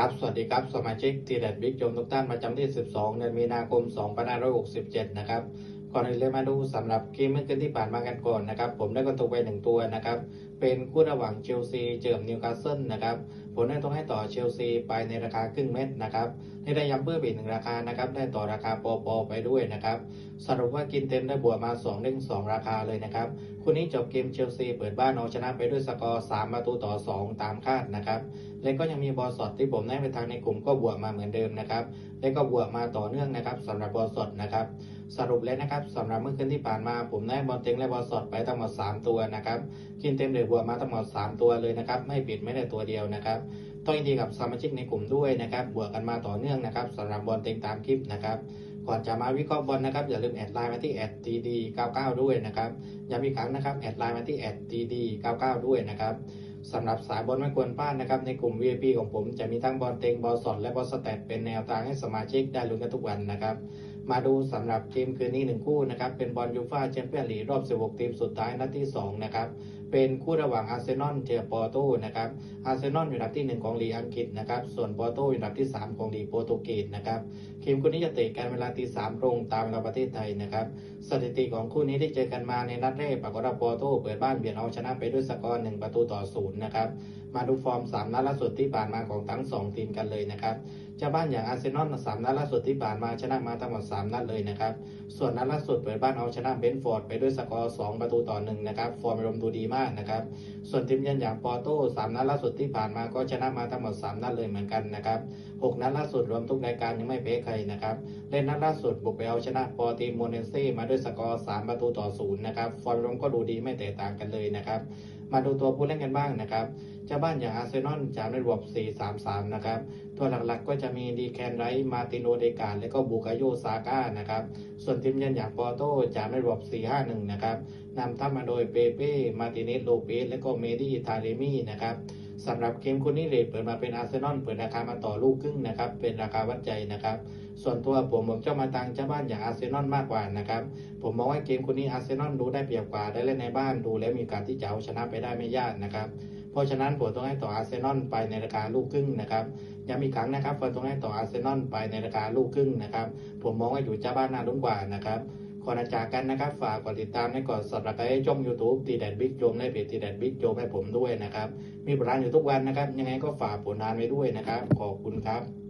ครับสวัสดีครับ สมาชิกทีเด็ดบิ๊กโจมทุกท่านประจำที่ 12 เดือนมีนาคม 2567 นะครับ ก่อนอื่นเลยมาดูสำหรับเกมเมื่อคืนที่ผ่านมากันก่อนนะครับ ผมได้กระตุกไปหนึ่งตัวนะครับ เป็นคู่ระหว่างเชลซีเจอกับนิวคาสเซิลนะครับผลได้ต้องให้ต่อเชลซีไปในราคาครึ่งเม็ดนะครับให้ได้ย้ำเพิ่มอีกหนึ่งราคานะครับได้ต่อราคาปอปอไปด้วยนะครับสรุปว่ากินเต็มได้บวกมา2เด้ง2ราคาเลยนะครับคู่นี้จบเกมเชลซีเปิดบ้านเอาชนะไปด้วยสกอร์3ประตูต่อ 2 ตามคาดนะครับและก็ยังมีบอลสดที่ผมได้ไปทางในกลุ่มก็บวกมาเหมือนเดิมนะครับและก็บวกมาต่อเนื่องนะครับสำหรับบอลสดนะครับสรุปแล้วนะครับสำหรับเมื่อคืนที่ผ่านมาผมได้บอลเต็งและบอลสดไปทั้งหมด 3 ตัวนะครับกินเต็มเลยบวกมาทั้งหมด 3 ตัวเลยนะครับไม่ปิดไม่ได้ตัวเดียวนะครับต้องยินดีกับสมาชิกในกลุ่มด้วยนะครับบวกกันมาต่อเนื่องนะครับสำหรับบอลเต็งตามคลิปนะครับก่อนจะมาวิเคราะห์บอลนะครับอย่าลืมแอดไลน์มาที่แอด td 99ด้วยนะครับย้ำอีกครั้งนะครับแอดไลน์มาที่แอด td 99ด้วยนะครับสำหรับสายบอลไม่ควรพลาดนะครับในกลุ่ม VIP ของผมจะมีทั้งบอลเต็งบอลสดและบอลสแตทเป็นแนวทางให้สมาชิกได้ลุ้นกันทุกวันนะครับ มาดูสำหรับเกมคืนนี้หนึ่งคู่นะครับ เป็นบอลยูฟ่าแชมเปี้ยนลีกรอบ 16 ทีมสุดท้ายนัดที่ 2 นะครับ เป็นคู่ระหว่างอาร์เซนอลเจอปอร์โตนะครับ อาร์เซนอลอยู่อันดับที่ 1 ของลีกอังกฤษนะครับ ส่วนปอร์โตอยู่อันดับที่ 3 ของลีกโปรตุเกสนะครับเกมคู่นี้จะเตะกันเวลาตีสามตรงตามเวลาประเทศไทยนะครับ สถิติของคู่นี้ที่เจอกันมาในนัดแรกปรากฏว่าปอร์โตเปิดบ้านเบียดเอาชนะไปด้วยสกอร์1ประตูต่อศูนย์นะครับ มาดูฟอร์ม3นัดล่าสุดที่ผ่านมาของทั้ง 2 ทีมกันเลยนะครับ เจ้าบ้านอย่างอาร์เซนอลสามนัดล่าสุดที่ผ่านมาชนะมาทั้งหมด 3 นัดเลยนะครับ ส่วนนัดล่าสุดเปิดบ้านเอาชนะเบนฟอร์ดไปด้วยสกอร์2ประตูต่อ1นะครับ ฟอร์มรมดูดีมากนะครับ ส่วนทีมเยือนอย่างปอร์โต้3นัดล่าสุดที่ผ่านมาก็ชนะมาทั้งหมด 3 นัดเลยเหมือนกันนะครับ6นัดล่าสุดรวมทุกรายการยังไม่แพ้ใครนะครับเล่นนัดล่าสุดบุกไปเอาชนะปอร์ติโมเนเซ่มาด้วยสกอร์3ประตูต่อ0นะครับ ฟอร์มรมก็ดูดีไม่แตกต่างกันเลยนะครับ มาดูตัวผู้เล่นกันบ้างนะครับเจ้าบ้านอย่างอาร์เซนอลจะในระบบ 4-3-3 นะครับ ตัวหลักๆก็จะมีดีแคนไรท์มาติโนเดกาและก็บูกาโยซาก้านะครับ ส่วนทีมเยือนอย่างปอร์โตจะในระบบ 4-5-1 นะครับนำทัพมาโดยเปเป้ มาติเนสโลเปสและก็เมดี้ทาเรมี่นะครับ สำหรับเกมคู่นี้เรทเปิดมาเป็นอาร์เซนอลเปิดราคามาต่อลูกครึ่งนะครับ เป็นราคาวัดใจนะครับ ส่วนตัวผมผมเจ้ามาตังเจ้าบ้านอย่างอาร์เซนอลมากกว่านะครับ ผมมองว่าเกมคู่นี้อาร์เซนอลดูได้เปรียบกว่าได้เล่นในบ้านดูแล้วมีโอกาสที่จะเอาชนะไปได้ไม่ยากนะครับเพราะฉะนั้นผมต้องให้ต่ออาร์เซนอลไปในราคาลูกครึ่งนะครับย้ำอีกครั้งนะครับผมต้องให้ต่ออาร์เซนอลไปในราคาลูกครึ่งนะครับ ผมมองว่าอยู่เจ้าบ้านน่าลุ้นกว่านะครับ ก่อนจะจากกันนะครับ ฝากกดติดตามและกดสับสไครต์ช่องยูทูบตีแดดบิ๊กโจมในเพจตีแดดบิ๊กโจมให้ผมด้วยนะครับ มีผลงานอยู่ทุกวันนะครับ ยังไงก็ฝากผลงานไว้ด้วยนะครับ ขอบคุณครับ